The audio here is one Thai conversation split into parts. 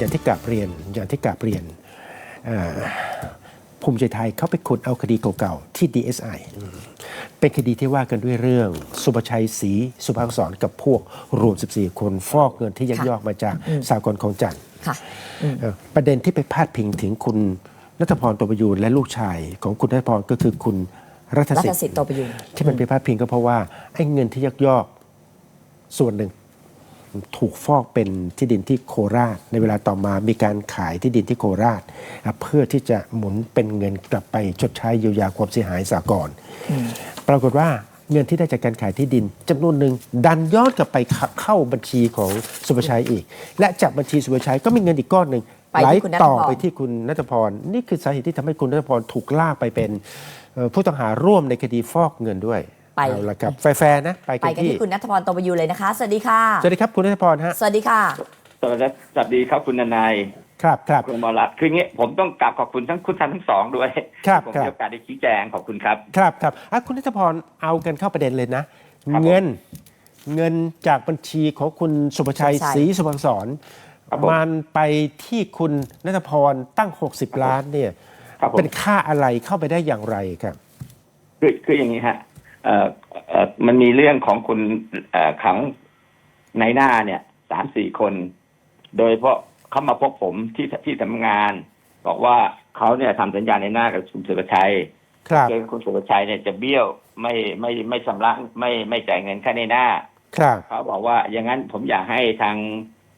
อย่างที่กลับเรียนอย่างที่กลับเรียนเอ่อภูมิใจไทยเขาไปขุดเอาคดีเก่าๆที่ DSI อืมเป็นคดีที่ว่ากันด้วยเรื่อง สุประชัยศรีสุภาพสอนกับพวกรวม 14 คนฟอกเงินที่ยักค่ะยอกมาจากสากลของจันทร์ค่ะเอ่อประเด็นที่ไปพาดพิงถึงคุณนัทพรตัวประยูนและลูกชายของคุณนัทพรก็คือคุณรัฐรัสิฐทธิ์สิทธิ์โตประยูนที่มันไปพาดพิงก็เพราะว่าไอ้เงินที่ยักยอกส่วนหนึ่ง ถูกฟอกเป็นที่ดินที่โคราช ในเวลาต่อมามีการขายที่ดินที่โคราชอะเพื่อที่จะหมุนเป็นเงินกลับไปชดใช้เยียวยาความเสียหายสากลปรากฏว่าเงินที่ได้จากการขายที่ดินจำนวนหนึ่งดันย้อนกลับไปเข้าเข้าบัญชีของสุภชัยอีก และจากบัญชีสุภชัยก็มีเงินอีกก้อนหนึ่งไปไหลที่คุณณัฐพรต่อไปที่คุณนัทพรนี่คือสาเหตุที่ทำให้คุณนัทพรถูกลากไปเป็นเอ่อผู้ต้องหาร่วมในคดีฟอกเงินด้วย ไปเอาละครับแฟร์ๆนะ ไปไปกันกันที่ที่คุณนัทพรโตประยูนเลยนะคะ สวัสดีค่ะ สวัสดีครับคุณนัทพรฮะสวัสดีค่ะ สวัสดีสวัสดีครับคุณนายครับครับ คุณหมอรัตน์คืองี้ผมต้องกราบขอบคุณทั้งคุณท่านทั้งสองด้วยครับผมครับ มีโอกาสได้ชี้แจงขอบคุณครับ ครับครับอะคุณนัทพรเอากันเข้าประเด็นเลยนะ ครับผมเงินเงินจากบัญชีของคุณสุภชัยสุภชัย ศรีสุภาสอนครับผมมันไปที่คุณนัทพรตั้ง 60 ล้านเนี่ยครับผม เป็นค่าอะไรเข้าไปได้อย่างไรครับ คือคืออย่างนี้ฮะ เอ่อเอ่อมันมีเรื่องของคุณเอ่อขังในหน้าเนี่ยสามสี่คน โดยเฉพาะเขามาพบผมที่ที่ทำงาน บอกว่าเขาเนี่ยทำสัญญาในหน้ากับคุณสุรชัยครับเจอคุณสุรชัยเนี่ยจะเบี้ยวไม่ไม่ไม่ชำระไม่ไม่จ่ายเงินค่าในหน้า ครับ เขาบอกว่าอย่างนั้นผมอยากให้ทาง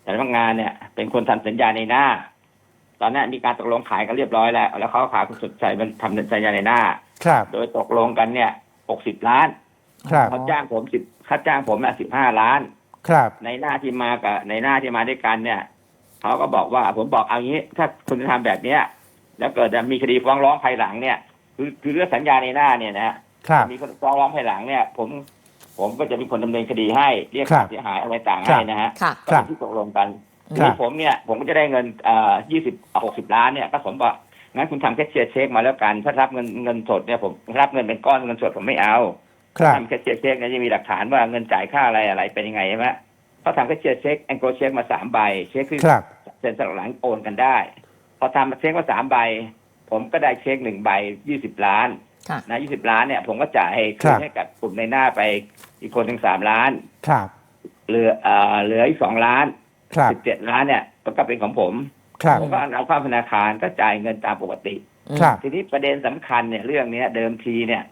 สำนักงานเนี่ย เป็นคนทำสัญญาในหน้า ตอนนี้มีการตกลงขายกันเรียบร้อยแล้ว แล้วเขาขายคุณสุดใจมันทำสัญญาในหน้า ครับ โดยตกลงกันเนี่ย หกสิบล้านครับ เขาจ้างผมสิบเขาจ้างผมอะสิบห้าล้าน ครับ ในหน้าที่มากับในหน้าที่มาด้วยกันเนี่ยเขาก็บอกว่าผมบอกเอางี้ ถ้าคุณจะทำแบบเนี้ยแล้วเกิดจะมีคดีฟ้องร้องภายหลังเนี่ย คือคือเรื่องสัญญาในหน้าเนี่ยนะฮะครับ มีคนฟ้องร้องภายหลังเนี่ย ผม ผมก็จะเป็นคนดำเนินคดีให้เรียกครัค่าบเสียหายอะไรต่างครัให้บนะฮะค่ะ ก็เป็นที่ตกลงกันคทีรับนี้ผมเนี่ย ผมก็จะได้เงินเอ่อยี่สิบหกสิบล้านเนี่ยก็ผมบอก งั้นคุณทำแค่เชียร์เช็คมาแล้วกันถ้ารับเงินเงินสดเนี่ยผมรับเงินเป็นก้อนเงินสดผมไม่เอาครับทำแค่เชียร์เช็คเนี่ยจะมีหลักฐานว่าเงินจ่ายค่าอะไรอะไรเป็นยังไงใช่ไหมเขาทำแค่เชียร์เช็คแองโกเช็คมาสามใบเช็คคือครับเซ็นสลักหลังโอนกันได้ พอทำมาเช็คมาสามใบ ผมก็ได้เช็คหนึ่งใบยี่สิบล้านค่ะนะยี่สิบล้านเนี่ย ผมก็จ่ายให้ครับให้กับกลุ่มในหน้าไปอีกคนถึงสามล้านครับเหลือเอ่อเหลืออีกสองล้านครับสิบเจ็ดล้านเนี่ยก็เป็นของผมครับ ผมก็เอาเข้าธนาคารก็จ่ายเงินตามปกติ ครับ ทีนี้ประเด็นสำคัญเนี่ยเรื่องเนี้ยเดิมทีเนี่ย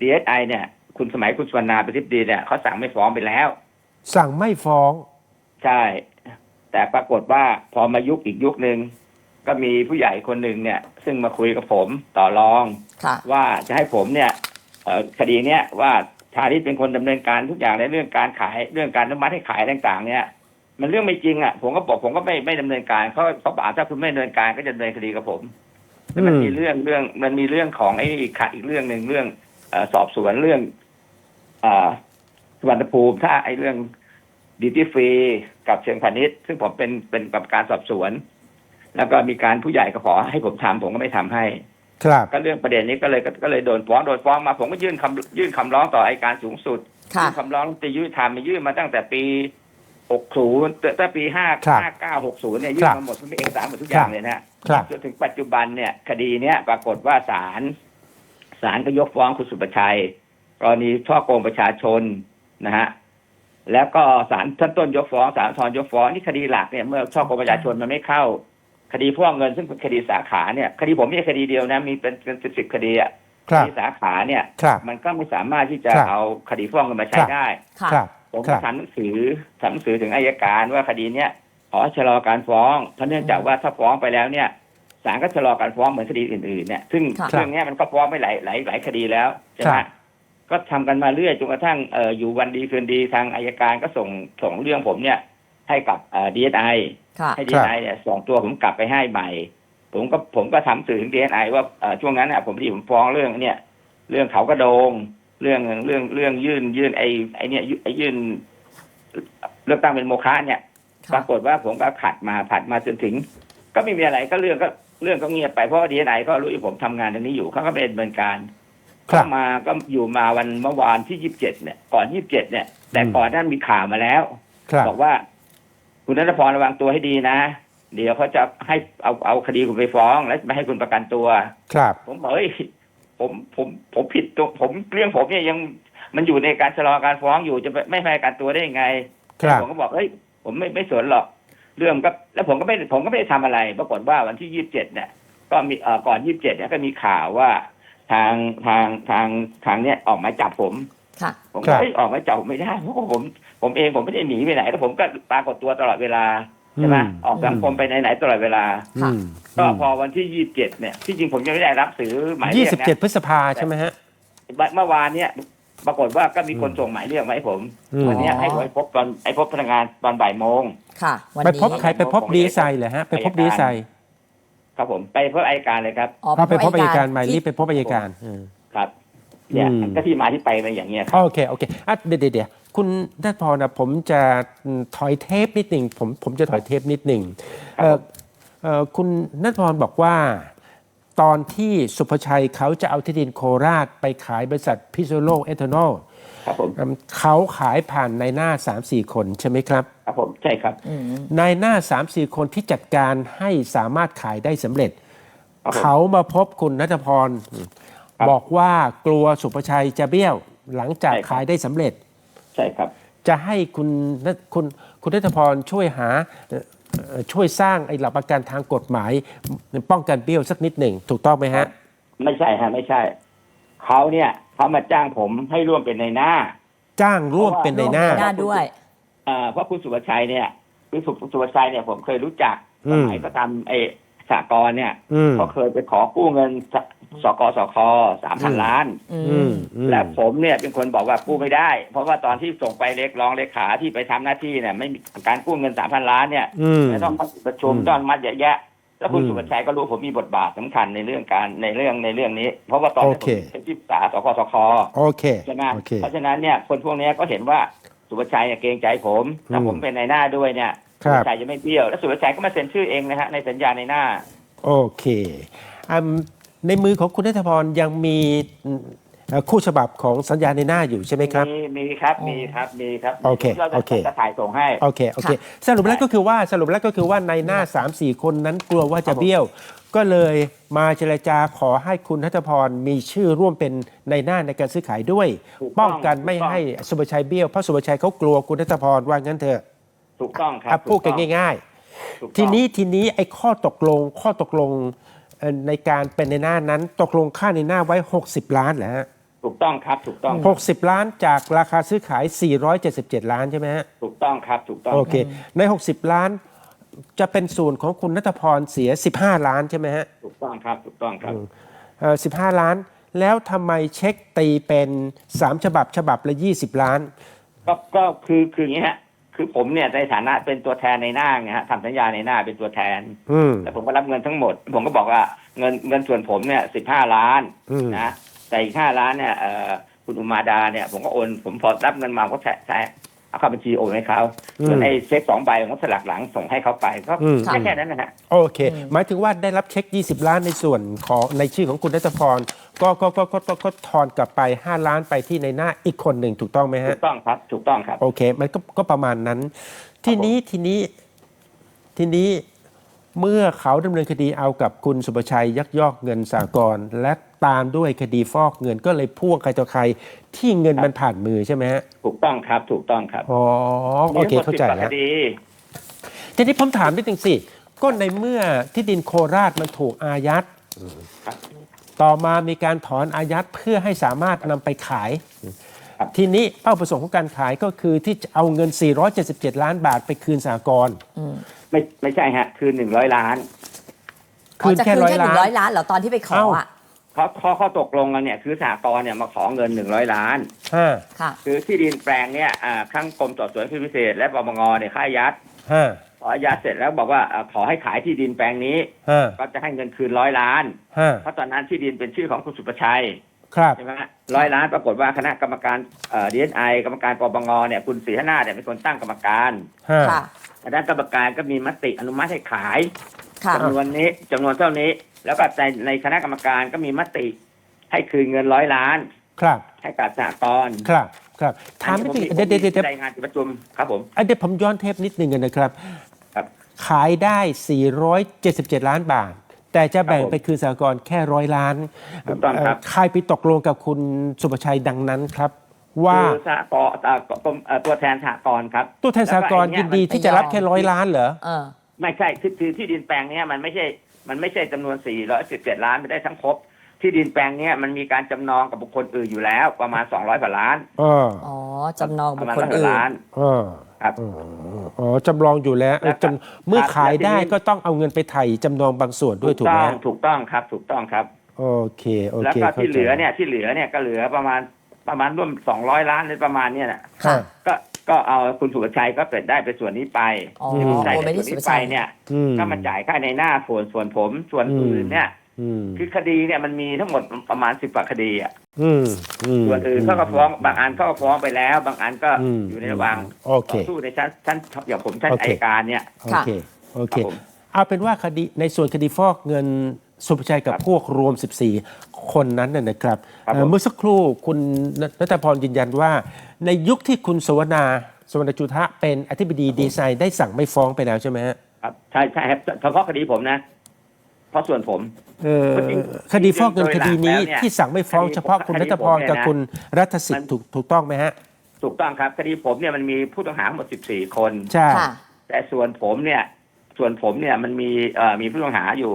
DSI เนี่ย คุณสมัยคุณสวรรณาประทิบดีเนี่ยเขาสั่งไม่ฟ้องไปแล้ว สั่งไม่ฟ้อง ใช่ แต่ปรากฏว่าพอมายุคอีกยุคหนึ่งก็มีผู้ใหญ่คนหนึ่งเนี่ย ซึ่งมาคุยกับผมต่อรอง ค่ะ ว่าจะให้ผมเนี่ยเอ่อคดีเนี้ยว่าชาลิตเป็นคนดำเนินการทุกอย่างในเรื่องการขายเรื่องการอนุมัติให้ขายต่างๆ เนี่ย มันเรื่องไม่จริงอะผมก็บอกผมก็ไม่ไม่ดำเนินการเขาเขาบอกถ้าคุณไม่ดำเนินการก็จะดำเนินคดีกับผมแต่มันอืมมีเรื่องเรื่องมันมีเรื่องของไอ้นี่ขาดอีกเรื่องหนึ่งเรื่องเออสอบสวนเรื่องเอ่อสุวรรณภูมิถ้าไอ้เรื่องดิจิฟรีกับเชิงพาณิชย์ซึ่งผมเป็นเป็นกรรมการสอบสวน แล้วก็มีการผู้ใหญ่ก็ขอให้ผมทำผมก็ไม่ทำให้ ครับก็เรื่องประเด็นนี้ก็เลยก็เลยโดนฟ้องโดนฟ้องมาผมก็ยื่นคำยื่นคำร้องต่ออัยการสูงสุดค่ะยื่นคำร้องจะยื่นทำมายื่นมาตั้งแต่ปี 60ตั้งปี5ครับ59 60เนี่ยยื่นมาหมดทุกเอกสารหมดทุกอย่างเลยนะฮะครับจนถึงปัจจุบันเนี่ย คดีเนี้ยปรากฏว่าศาลศาลก็ยกฟ้องคุณสุประชัย กรณีช่อโกงประชาชนนะฮะแล้วก็ศาลชั้นต้นยกฟ้องศาลอุทธรณ์ยกฟ้องนี่คดีหลักเนี่ยเมื่อช่อโกงประชาชนมันไม่เข้า คดีฟ้องเงินซึ่งเป็นคดีสาขาเนี่ย คดีผมไม่ใช่คดีเดียวนะ มีเป็นเป็นสิบสิบคดีอะครัคบดีสาขาเนี่ยครับมันก็ไม่สามารถที่จะครับเอาคดีฟ้องเงินมาใช้ครับได้ค่ะครับ ผมครัก็บทำหนังสือทำหนังสือถึงอายการว่าคดีเนี้ยขอชะลอการฟ้องเพราะเนื่องจากว่าถ้าฟ้องไปแล้วเนี่ยศาลก็ชะลอการฟ้องเหมือนคดีอื่นๆเนี่ยซึ่งค่ะเรื่องเนี้ยมันก็ฟ้องไปหลายหลายหลายคดีแล้วใช่ไหมครับก็ทำกันมาเรื่อยจนกระทั่งเอ่ออยู่วันดีคืนดีทางอายการก็ส่งส่งเรื่องผมเนี่ย ให้กับเอ่อดีเอสไอค่ะให้ดีเอสไอเนี่ยส่งตัวผมกลับไปให้ใหม่ ผมก็ผมก็ทำสื่อถึงดีเอสไอว่าเอ่อช่วงนั้นน่ะผมที่ผมฟ้องเรื่องเนี่ย เรื่องเขากระโดง เรื่องเรื่องเรื่องยื่นยื่นไอ้ไอ้เนี่ยไอ้ยื่นเลือกตั้งเป็นโมฆะเนี่ยปค่ะรากฏว่าผมก็ขัดมาผัดมาจนถึง ก็ไม่มีอะไรก็เรื่องก็เรื่องก็เงียบไปเพราะดีเอสไอก็รู้ว่าผมทำงานตรงนี้อยู่เขาก็เป็นดำเนินการครัเข้าบมาก็อยู่มาวันเมื่อวานที่ยี่สิบเจ็ดเนี่ย ก่อนยี่สิบเจ็ดเนี่ย แต่อืมก่อนนั้นมีข่าวมาแล้วครับบอกว่า คุณนัทพรระวังตัวให้ดีนะ เดี๋ยวเขาจะให้เอาเอาคดีคุณไปฟ้อง แล้วไม่ให้คุณประกันตัว ครับ ผมบอกเฮ้ย ผมผมผมผิดตัวผมเรื่องผมเนี่ยยังมันอยู่ในการชะลอการฟ้องอยู่จะไม่ไม่ให้ประกันตัวได้ยังไงครับผมก็บอกเฮ้ยผมไม่ไม่สนหรอก เรื่องก็ แล้วผมก็ไม่ผมก็ไม่ได้ทำอะไร ปรากฏว่าวันที่ยี่สิบเจ็ดเนี่ย ก็มีเอ่อก่อนยี่สิบเจ็ดเนี่ยก็มีข่าวว่า ทางทางทางทางเนี่ยออกหมายจับผมค่ะผมครัก็บเอ้ยออกหมายจับผมไม่ได้เพราะว่าผมผมเองผมไม่ได้หนีไปไหนแล้วผมก็ปรากฏตัวตลอดเวลา ใช่ไหมอืมออกสังคมไปไหนๆตลอดเวลาค่ะอืมก็พอวันที่ยี่สิบเจ็ดเนี่ยที่จริงผมยังไม่ได้รับสื่อหมายเรียี่ยกสิบนะเจ็ดพฤษภาใช่ไหมฮะเมื่อวานเนี่ยปรากฏว่าก็มีคนส่งหมายเรียกมาให้ผมอืมวันเนี้ยให้ผมไปพบตอนไอ้พบพนักงานตอนบ่ายโมงค่ะวันไปนี้พบใครไปพบดีไซน์เหรอฮะไปพบดีไซน์ครับผมไปพบอัยการเลยครับอ๋อก็ไปพบอัยการหมายรีที่บไปพบอัยการอืมครับ เนี่ยอืมก็ที่มาที่ไปเป็นอย่างเงี้ยครับโอเคโอเคอะเดี๋ยวเดี๋ยวเดี๋ยวคุณนัทพรนะผมจะถอยเทปนิดหนึ่งผมผมจะถอยเทปนิดหนึ่งเอ่อเอ่อคุณนัทพรบอกว่าตอนที่สุภชัยเขาจะเอาที่ดินโคราชไปขายบริษัทพิซโซโลเอทานอลครับผมเขาขายผ่านในหน้า3-4คนใช่ไหมครับครับผมใช่ครับอืมในหน้า3-4คนที่จัดการให้สามารถขายได้สำเร็จครับผมเขามาพบคุณนัทพร ครับ บอกว่ากลัวสุภชัยจะเบี้ยว หลังจากใช่ครับ ขายได้สำเร็จ ใช่ครับ จะให้คุณนัทคุณคุณนัทพรช่วยหาเอ่อเอ่อช่วยสร้างไอ้หลักประกันทางกฎหมาย ป้องกันเบี้ยวสักนิดหนึ่งถูกต้องไหมฮะ ไม่ใช่ฮะไม่ใช่เขาเนี่ยเขามาจ้างผมให้ร่วมเป็นในหน้า จ้างร่วมเป็นในหน้า หน้าด้วย เอ่อเพราะคุณสุภชัยเนี่ยคุณสุสุภชัยเนี่ยผมเคยรู้จักอืสม มัยก็ทำไอ้ สากรณ์เนี่ยอืม เขาเคยไปขอกู้เงินสสกสคสามพันล้าน อือืมมอืม และผมเนี่ยเป็นคนบอกว่ากู้ไม่ได้ เพราะว่าตอนที่ส่งไปเล็กรองเลขาที่ไปทำหน้าที่เนี่ยไม่มีการกู้เงินสามพันล้านเนี่ยอืม จะต้องประชุมอืมต้องมัดเยอะแยะ แล้วคุณอืมสุภชัยก็รู้ผมมีบทบาทสำคัญในเรื่องการในเรื่องในเรื่องนี้ เพราะว่าตอนนี้โอเคผมเป็นที่ปรึกษาสกสค โอเค ใช่ไหมโอเค เพราะฉะนั้นเนี่ยคนพวกเนี้ยก็เห็นว่าสุภชัยเนี่ยเกรงใจผม ถ้าอืมผมเป็นในหน้าด้วยเนี่ย ครัสุบภชัยจะไม่เบี้ยว แล้วสุภชัยก็มาเซ็นชื่อเองนะฮะในสัญญาในหน้า โอเคอืมในมือของคุณนัทพรยังมีอืมเอ่อคู่ฉบับของสัญญาในหน้าอยู่ใช่ไหมครับมีมีครับอ๋อมีครับมีครับโอเคเราจะโอเคจะถ่ายส่งให้โอเคโอเค สรุปแล้วก็คือว่าสรุปแล้วก็คือว่าในหน้า 3 4 คนนั้นกลัวว่าจะเบี้ยว ก็เลยมาเจรจาขอให้คุณนัทพรมีชื่อร่วมเป็นในหน้าในการซื้อขายด้วยถูกต้องป้องกันไม่ถูกต้องให้สุภชัยเบี้ยวเพราะสุภชัยเขากลัวคุณนัทพรว่างั้นเถอะ ถูกต้องครัอะบพูดกันถูต้องง่าย ถูกต้องๆทีนี้ทีนี้ไอ้ข้อตกลงข้อตกลงเอ่อในการเป็นในหน้านั้นตกลงค่าในหน้าไว้ 60 ล้านเหรอฮะถูกต้องครับ ถูกต้อง60ล้านจากราคาซื้อขาย 477 ล้านใช่ไหมฮะ ถูกต้องครับ ถูกต้องโอเค ใน 60 ล้านจะเป็นส่วนของคุณนัทพรเสีย 15 ล้านใช่ไหมฮะถูกต้องครับ ถูกต้องครับเอ่อ15 ล้าน แล้วทำไมเช็คตีเป็น 3 ฉบับฉบับละ 20 ล้าน ก็ก็คือคืออย่างนี้ฮะ คือผมเนี่ยในฐานะเป็นตัวแทนในหน้าไงฮะทำสัญญาในหน้าเป็นตัวแทนอืมแล้วผมก็รับเงินทั้งหมด ผมก็บอกว่าเงินเงินส่วนผมเนี่ยสิบห้าล้านอืม นะแต่อีกห้าล้านเนี่ยเอ่อคุณอุมาดาเนี่ย ผมก็โอนผมพอรับเงินมาผมก็แทะแทะ เอาเข้าบัญชีโอนให้เขาส่วนไอ้เช็คสองใบผมก็สลักหลังส่งให้เขาไปก็อืม แค่แค่นั้นนะฮะ โอเค หมายถึงว่าได้รับเช็ค 20 ล้านในส่วนของในชื่อของคุณนัทพรก็ก็ก็ก็ก็ก็ทอนกลับไป 5 ล้านไปที่ในหน้าอีกคนหนึ่งถูกต้องไหมถูฮะ กต้องครับ ถูกต้องครับ โอเค มันก็ก็ประมาณนั้น ทีนี้ทีนี้ทีนี้ เมื่อเขาดำเนินคดีเอากับคุณสุประชัยยักยอกเงินสากลและตามด้วยคดีฟอกเงินก็เลยพ่วงใครต่อใครที่เงินมันผ่านมือใช่ไหมฮะถูกต้องครับ ถูกต้องครับอ๋อโอเคมีทั้งหมดเข้าใจ10กแล้วคดีทีนี้ผมถามนิดนึงสิก็ในเมื่อที่ดินโคราชมันถูกอายัดครับต่อมามีการถอนอายัดเพื่อให้สามารถนำไปขายครับทีนี้เป้าประสงค์ของการขายก็คือที่จะเอาเงิน 477 ล้านบาทไปคืนสากล ไม่ไม่ใช่ฮะ คือหนึ่งร้อยล้าน คืนจะแค่คืนร้อยแค่หล้านึ่งร้อยนล้านเหรอตอนที่ไปขอเอ้า อะเพราะข้อข้อตกลงกันเนี่ยคือสหกรณ์เนี่ยมาขอเงินหนึ่งร้อยล้าน ห้าค่ะ คือที่ดินแปลงเนี่ยอ่าข้างกรมสอบสวนคดีพิเศษ และปปงเนี่ยค่ายัดห้าขออายัดเสร็จแล้วบอกว่าอ่าขอให้ขายที่ดินแปลงนี้ ห้าก็จะให้เงินคืนร้อยล้าน ห้าเพราะตอนนั้นที่ดินเป็นชื่อของคุณสุประชัย ครับใช่ไหมร้อยล้านปรากฏว่าคณะกรรมการดีเอสไอกรรมการปปงเนี่ยคุณศรีหนาเนี่ยเป็นคนตั้งกรรมการห้าค่ะคณะกรรมการก็มีมติอนุมัติให้ขายค่ะจำนวนนี้จำนวนเท่านี้ แล้วก็ในในคณะกรรมการก็มีมติให้คืนเงินร้อยล้าน ครับ ให้กับสหกรณ์ครับครับถามนิดนึงเดี๋ยวเดี๋ยวเดี๋ยวเดี๋ยวรายงานที่ประชุมครับผมอะเดี๋ยวผมย้อนเทปนิดนึงกันนะครับ ครับ ขายได้ 477 ล้านบาท แต่จะแบ่งครับผมไปคืนสหกรณ์แค่ร้อยล้านถูกต้องครับเใครไปตกลงกับคุณสุประชัยดังนั้นครับ ว่าคือสหกรณ์เอ่อกรมเอ่อตัวแทนสหกรณ์ครับตัวแทนสหกรณ์แล้วก็ยินดีไอ้เที่จะรับแค่ร้อยล้านเหรอ เออ ไม่ใช่คือคือที่ดินแปลงเนี้ยมันไม่ใช่มันไม่ใช่จำนวน 417 ล้านไม่ได้ทั้งครบ ที่ดินแปลงเนี้ยมันมีการจำนองกับบุคคลอื่นอยู่แล้ว ประมาณ200กว่าล้านเอออ๋อจำนองปบุระคมาณคลร้อยกอื่ว่าน ล้าน เออครับอ๋ออ๋อจำลองอยู่แล้วเออจำเมื่อขายได้ก็ต้องเอาเงินไปไถ่จำนองบางส่วนด้วยถูกไหมต้องถูกต้องครับ ถูกต้องครับ โอเคโอแล้วเคก็ข้าที่ใจเหลือเนี่ยที่เหลือเนี่ยก็เหลือประมาณประมาณร่วม200ล้านหรือประมาณเนี่ยนะค่ะ ก็ก็เอาคุณสุรชัยก็เกิดได้ไปส่วนนี้ไปอ๋อที่ผมจ่ายโอนไปในที่ส่วนสุรนี้ชัไปย เนี่ย อืม ก็มาจ่ายค่าในหน้าส่วนส่วนผมส่วนอืมอื่นเนี่ยอืม คือคดีเนี่ยมันมีทั้งหมดประมาณสิบกว่าคดีอะอืมมส่วนอื่นเขาก็ฟ้องบางอันเขาก็ฟ้องไปแล้ว บางอันก็อืมอยู่ในระหว่างโอเคต่อสู้ในชั้นชั้นอย่างผมชั้นโอเคอัยการเนี่ยโอเคโอเคครับผมเอาเป็นว่าคดีในส่วนคดีฟอกเงินสุภชัยกับครับพวกรวม 14 คนนั้นน่ะนะครับครับเอ่อผมเมื่อสักครู่คุณนัทพรยืนยันว่า ในยุคที่คุณสวนาสวรรณจุทะเป็นอธิบดีดีไซน์ได้สั่งไม่ฟ้องไปแล้วใช่ไหมฮะครับใช่ใช่ครับเฉพาะคดีผมนะ เพราะส่วนผม เอ่อจริงคดีฟอกเงินโดคยหลักดีนี้แล้วเนี่ยที่สั่งไม่ฟ้องคดีเฉพาะคุณคดีนัทพรผมเนี่ยกับนะ คุณรัฐสิทมัธิ์นถูกถูกต้องไหมฮะ ถูกต้องครับคดีผมเนี่ยมันมีผู้ต้องหาทั้งหมด 14 คน ใช่ ค่ะ แต่ส่วนผมเนี่ย ส่วนผมเนี่ยมันมีเอ่อมีผู้ต้องหาอยู่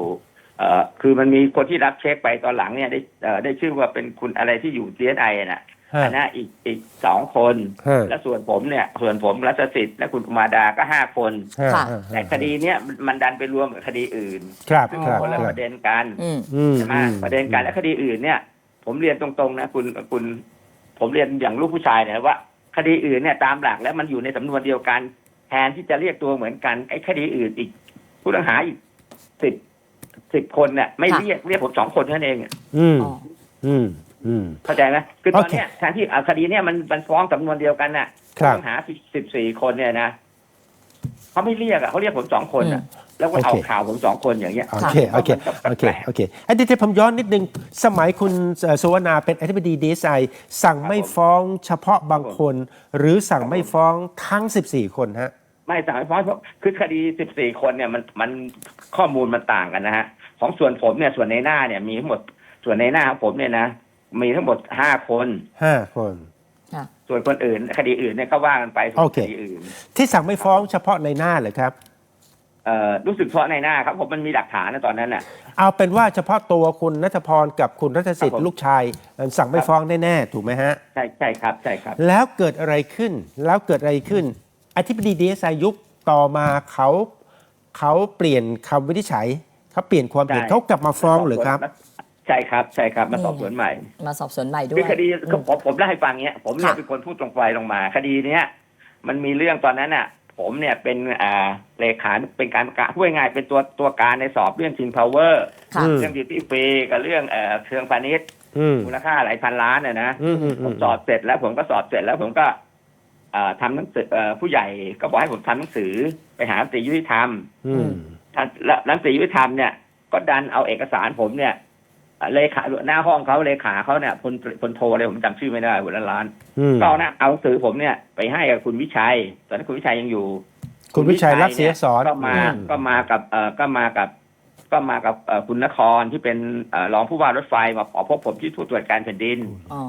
เอ่อคือมันมีคนที่รับเช็คไปตอนหลังเนี่ยได้เอ่อได้ชื่อว่าเป็นคุณอะไรที่อยู่ DSI น่ะฮะ อันนั้นอีกอีกสองคนฮะและส่วนผมเนี่ย ส่วนผมรัชสิทธิ์และคุณอุมาดาก็ห้าคนฮะค่ะฮะแต่คดีเนี้ยมันมันดันไปรวมกับคดีอื่นครับซึ่งครับคนละคปรับระเด็นกันอืมอืมใช่ไหมอืมประเด็นกันและคดีอื่นเนี่ย ผมเรียนตรงๆนะคุณคุณ ผมเรียนอย่างลูกผู้ชายเนี่ยว่า คดีอื่นเนี่ยตามหลักแล้วมันอยู่ในสำนวนเดียวกัน แทนที่จะเรียกตัวเหมือนกันไอ้คดีอื่นอีกผู้ต้องหาอีกสิบสิบคนเนี่ยไม่ค่ะเรียกเรียกผมสองคนเท่านั้นเองอืมอ๋ออืม อืม เข้าใจไหมคือตอนโอเคเนี้ยแทนที่อะคดีเนี่ยมันมันฟ้องสำนวนเดียวกันน่ะครับ ผู้ต้องหาสิบสี่คนเนี่ยนะเขาไม่เรียกอะเขาเรียกผมสองคนอะ แล้วก็เอาโอเค ข่าวผมสองคนอย่างเงี้ย โอเค โอเค โอเค โอเคไอ้ที่ผมย้อนนิดนึง สมัยคุณเอ่อสุวรรณาเป็นอธิบดีดีไซน์สั่งไม่ฟ้องเฉพาะบางคน หรือสั่งไม่ฟ้องทั้ง 14 คนฮะ ไม่สั่งไม่ฟ้องเพราะคือคดีสิบสี่คนเนี่ยมันมันข้อมูลมันต่างกันนะฮะ ของส่วนผมเนี่ยส่วนในหน้าเนี่ยมีทั้งหมดส่วนในหน้าของผมเนี่ยนะ มีทั้งหมดห้าคน5คน ค่ะ ส่วนคนอื่น คดีอื่นเนี่ยก็ว่ากันไปส่วนโอเค คดีอื่น ที่สั่งไม่ฟ้องเฉพาะในหน้าเหรอครับ เอ่อรู้สึกเฉพาะในหน้าครับ ผมมันมีหลักฐานนะตอนนั้นน่ะ เอาเป็นว่าเฉพาะตัวคุณนัทพรกับคุณรัฐสิทครับธิ์ผม ลูกชายสั่งไม่ฟ้องแน่ๆถูกไหมฮะ ใช่ใช่ครับใช่ครับ แล้วเกิดอะไรขึ้น แล้วเกิดอะไรขึ้น อธิบดีดีไซน์ยุคต่อมาเขาเขาเปลี่ยนคำวินิจฉัยเขาเปลี่ยนความเห็นใช่ เขากลับมาฟ้องหรือครับ ใช่ครับใช่ครับมาสอบสวนใหม่ มาสอบสวนใหม่ด้วคืยอคดีอืมผมผมเล่าให้ฟังเนี้ย ผมเนี่ยค่ะเป็นคนพูดตรงไปตรงมา คดีเนี้ยมันมีเรื่องตอนนั้นน่ะ ผมเนี่ยเป็นอ่าเลขาเป็นการประกาศพูดง่ายๆเป็นตัวตัวการในสอบเรื่อง King Power ค่ะอืมเรื่องดิวตี้ฟรีกับเรื่องเอ่อเครื่องพาณิชย์อืมมูลค่าหลายพันล้านน่ะนะอืมอืมผอืมมสอบเสร็จแล้วผมก็สอบเสร็จแล้วผมก็เอ่อทำหนังสือเอ่อผู้ใหญ่ก็บอกให้ผมทำหนังสือไปหารัฐมนตรียุติธรรมอืมท่านและรัฐมนตรียุติธรรมเนี่ยก็ดันเอาเอกสารผมเนี่ยเอ่อ เลขาหน้าห้องเขาเลขาเขาเนี่ยพลพลโทอะไรผมจำชื่อไม่ได้หัวล้านล้านอืมก็เอานะเอาหนังสือผมเนี่ยไปให้กับคุณวิชัย ตอนนั้นคุณวิชัยยังอยู่ คุณวิชัยรักเสียสอนก็มาอืก็มากับเอ่อก็มากับก็มากับเอ่อคุณนครที่เป็นเอ่อรองผู้ว่ารถไฟมาขอพบผมที่ถูตรวจการแผ่นดินอ๋อ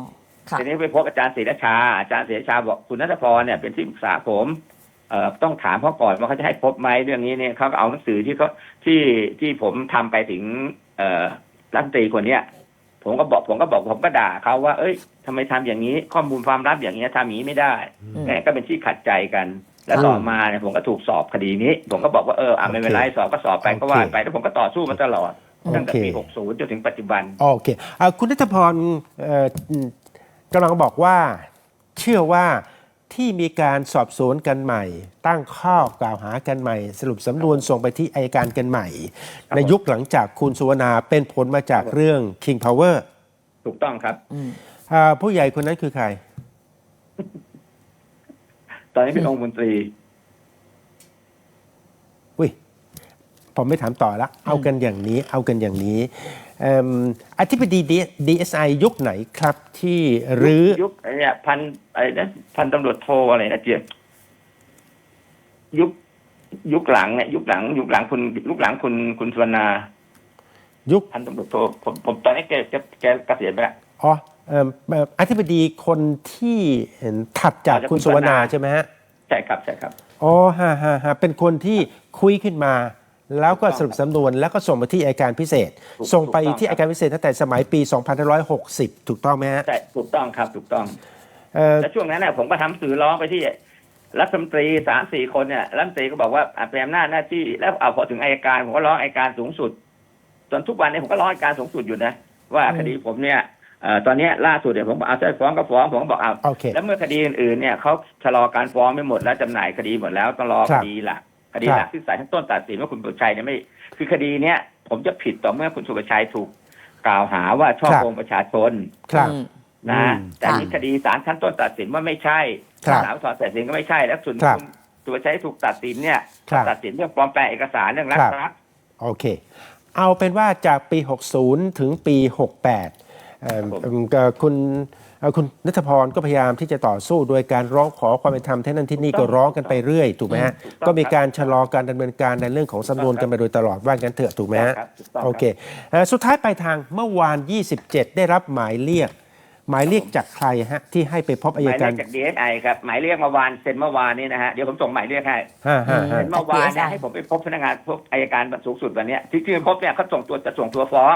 ค่ะทีนี้ไปพบอาจารย์ศรีราชา อาจารย์ศรีราชาบอกคุณนัทพรเนี่ยเป็นที่ปรึกษาผมเอ่อต้องถามเขาก่อนว่าเขาจะให้พบไหมเรื่องนี้เนี่ยเขาก็เอาหนังสือที่เขาที่ที่ผมทำไปถึง เอ่อ รัฐมนตรีคนเนี้ยผมก็บอกผมก็บอกผมก็ด่าเขาว่า เอ้ยทำไมทำอย่างนี้ ข้อมูลความลับอย่างเงี้ยทำอย่างนี้ไม่ได้อืมแหมก็เป็นที่ขัดใจกัน แล้วอืมต่อมาเนี่ยผมก็ถูกสอบคดีนี้ ผมก็บอกว่าเอออะไม่เป็นไรสอบก็สอบไปก็ว่าโอเคไปแล้วผมก็ต่อสู้มาตลอดตั้งแต่โอเคปี 60 จนถึงปัจจุบัน โอเคอ่าคุณนัทพรเอ่อกำลังบอกว่าเชื่อว่า ที่มีการสอบสวนกันใหม่ ตั้งข้อกล่าวหากันใหม่ สรุปสำนวนส่งไปที่อายการกันใหม่ครับในยุคหลังจากคุณสุวรรณาเป็นผลมาจากเรื่อง King Power ถูกต้องครับอืมอ่าผู้ใหญ่คนนั้นคือใคร ตอนนี้เป็นองค์มนตรีอุ้ยผมไม่ถามต่อละเอากันอย่างนี้ เอากันอย่างนี้เอิ่มอธิบดี DSI ยุคไหนครับที่หรือยุคไอ้เนี่ยพันอะไรนะพันตำรวจโทอะไรนะเจียบยุคยุคหลังเนี่ยยุคหลัง ยุคหลังคุณยุคหลังคุณคุณสุวรรณายุคพันตำรวจโทผมผมตอนนี้แกแกแกเกษียณไปแล้วอ๋อเอิ่มเอ่ออธิบดีคนที่เห็นถัดจากถัดจากคุณคุณสุวรรณาสุวรรณาใช่ไหมฮะใช่ครับใช่ครับอ๋อฮะฮะฮะเป็นคนที่คุยขึ้นมา แล้วก็ถูกต้องสรุปสำนวนแล้วก็ส่งมาที่อัยการพิเศษถูกส่งไปถูกต้องที่ครับอัยการพิเศษตั้งแต่สมัยปี 2560 ถูกต้องไหมฮะ ใช่ถูกต้องครับถูกต้องเอ่อ แล้วช่วงนั้นเนี่ยผมก็ทำสื่อร้องไปที่รัฐมนตรีสามสี่คนเนี่ยรัฐมนตรีก็บอกว่าอะเป็นอำนาจหน้าที่แล้วเอาพอถึงอายการผมก็ร้องอายการสูงสุดจนทุกวันนี้ผมก็ร้องอัยการสูงสุดอยู่นะ ว่าอืม คดีผมเนี่ยเอ่อตอนเนี้ยล่าสุดเนี่ยผมบอกเอาจะฟ้องก็ฟ้องผมก็บอกเอา โอเค แล้วเมื่อคดีอื่นๆเนี่ยเขาชะลอการฟ้องไม่หมดแล้วจำหน่ายคดีหมดแล้วต้องรอครัคบดีหลัก คดีหลัครักบที่ศาลชั้นต้นตัดสินว่าคุณสุประชัยเนี่ยไม่ คือคดีเนี้ยผมจะผิดต่อเมื่อคุณสุประชัยถูกกล่าวหาว่าช่อครับโกงประชาชนครับอืมนะอืมแต่ค่ะนี่คดีศาลชั้นต้นตัดสินว่าไม่ใช่ครับศาลอุทธรณ์ตัดสินก็ไม่ใช่ แล้วส่วนครับคุณสุประชัยถูกตัดสินเนี่ยครับตัดสินเรื่องปลอมแปลงเอกสารเรื่องรักครับทรัพย์โอเค เอาเป็นว่าจากปี 60 ถึงปี 68เอ่อครับผมเอิ่มเอ่อคุณเอ่อ คุณนัทพรก็พยายามที่จะต่อสู้โดยการร้องขอความเป็นธรรมที่นั่นที่นี่ก็ร้องกันไปเรื่อยถูกไหมฮะถูกต้องก็มีการชะลอการดำเนินการในเรื่องของสำนวนกันมาโดยตลอดว่างั้นเถอะถูกไหมฮะครับถูกต้องโอเคเอ่อสุดท้ายปลายทางเมื่อวาน 27 ได้รับหมายเรียก หมายเรียกจากใครฮะที่ให้ไปพบหอายมายกาเรีรยกจาก DSI ครับหมายเรียกเมื่อวานเซ็นเมื่อวานนี้นะฮะเดี๋ยวผมส่งหมายเรียกให้ฮ่าฮ่าอืฮ่าเซ็นเมื่อวานเนี่ย DSI ให้ผมไปพบพนักงานพบอายการสูงสุดวันเนี้ยที่ที่พบเนี่ยเขาส่งตัวจะส่งตัวฟ้อง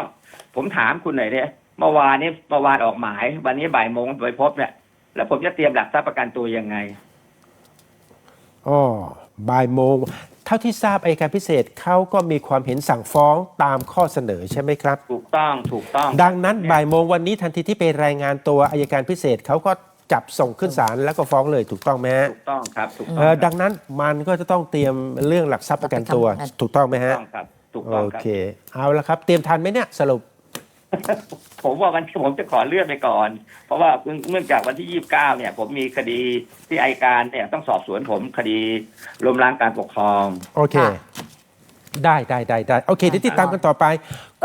ผมถามคุณหน่อยเนี่ย เมื่อวานนี้เมื่อวานออกหมาย วันนี้บ่ายโมงไปพบเนี่ย แล้วผมจะเตรียมหลักทรัพย์ประกันตัวยังไงอ๋อบ่ายโมง เท่าที่ทราบอายการพิเศษเขาก็มีความเห็นสั่งฟ้องตามข้อเสนอใช่ไหมครับ ถูกต้องถูกต้อง ดังนั้นบ่ายโมงวันนี้ทันทีที่ไปรายงานตัวอายการพิเศษเขาก็จับส่งขึ้นศาลแล้วก็ฟ้องเลยถูกต้องไหมฮะถูกต้องครับถูกต้องเอ่อดังนั้นมันก็จะต้องเตรียมเรื่องหลักทรัพย์ประกันตัวประกันถูกต้องไหมถูกฮะต้องครับถูกโอต้องครับ เค เอาละครับ เตรียมทันไหมเนี่ยสรุป ผมว่าวันที่ผมจะขอเลื่อนไปก่อน เพราะว่าเนื่องจากวันที่29เนี่ย ผมมีคดีที่อัยการเนี่ยต้องสอบสวนผมคดีล้มล้างการปกครอง โอเคค่ะได้ได้ได้ได้โอเคเดี๋ยวติดตามกันต่อไป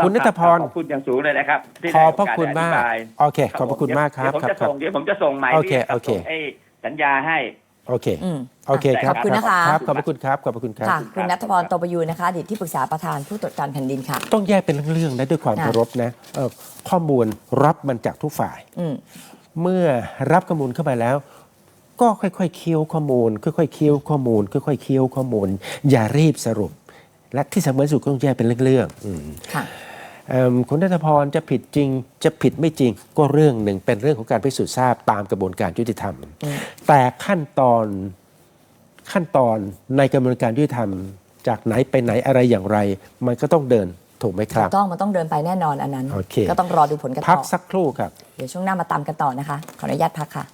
คุณนัทพรขอบคุณอย่างสูงเลยนะครับที่ขได้อบพระโกสคุณได้มากธิบยโอเค ขอบพระคุณมากครับเดี๋ยวผมครับจะครับส่งเดี๋ยวผมจะส่งหมายโอเคเรียกกับโอเคส่งไอ้สัญญาให้ โอเคอืมโอเคครับ ขอบคุณนะคะรับขอบพระคุณครับ ขอบพระคุณครับ ค่ะคุณนัทพรโตประยูนนะคะอดีตที่ปรึกษาประธานผู้ตรวจการแผ่นดินค่ะ ต้องแยกเป็นเรื่องๆนะด้วยความค่ะ เคารพนะเอ่อข้อมูลรับมันจากทุกฝ่าย อืม เมื่อรับข้อมูลเข้าไปแล้ว ก็ค่อยๆเคี้ยวข้อมูล ค่อยๆเคี้ยวข้อมูล ค่อยๆเคี้ยวข้อมูล อย่ารีบสรุป และที่สำคัญที่สุดก็ต้องแยกเป็นเรื่องๆอืม ค่ะเอิ่ม คุณนัทพรจะผิดจริงจะผิดไม่จริง ก็เรื่องหนึ่งเป็นเรื่องของการพิสูจน์ทราบตามกระบวนการยุติธรรมอืมแต่ขั้นตอนขั้นตอนในกระบวนการยุติธรรม จากไหนไปไหนอะไรอย่างไร มันก็ต้องเดินถูกไหมคถูรับกต้องมันต้องเดินไปแน่นอนอันนั้นโอเคก็ต้องรอดูผลกันพักต่อสักครู่ครับ เดี๋ยวช่วงหน้ามาตามกันต่อนะคะ ขออนุญาตพักค่ะ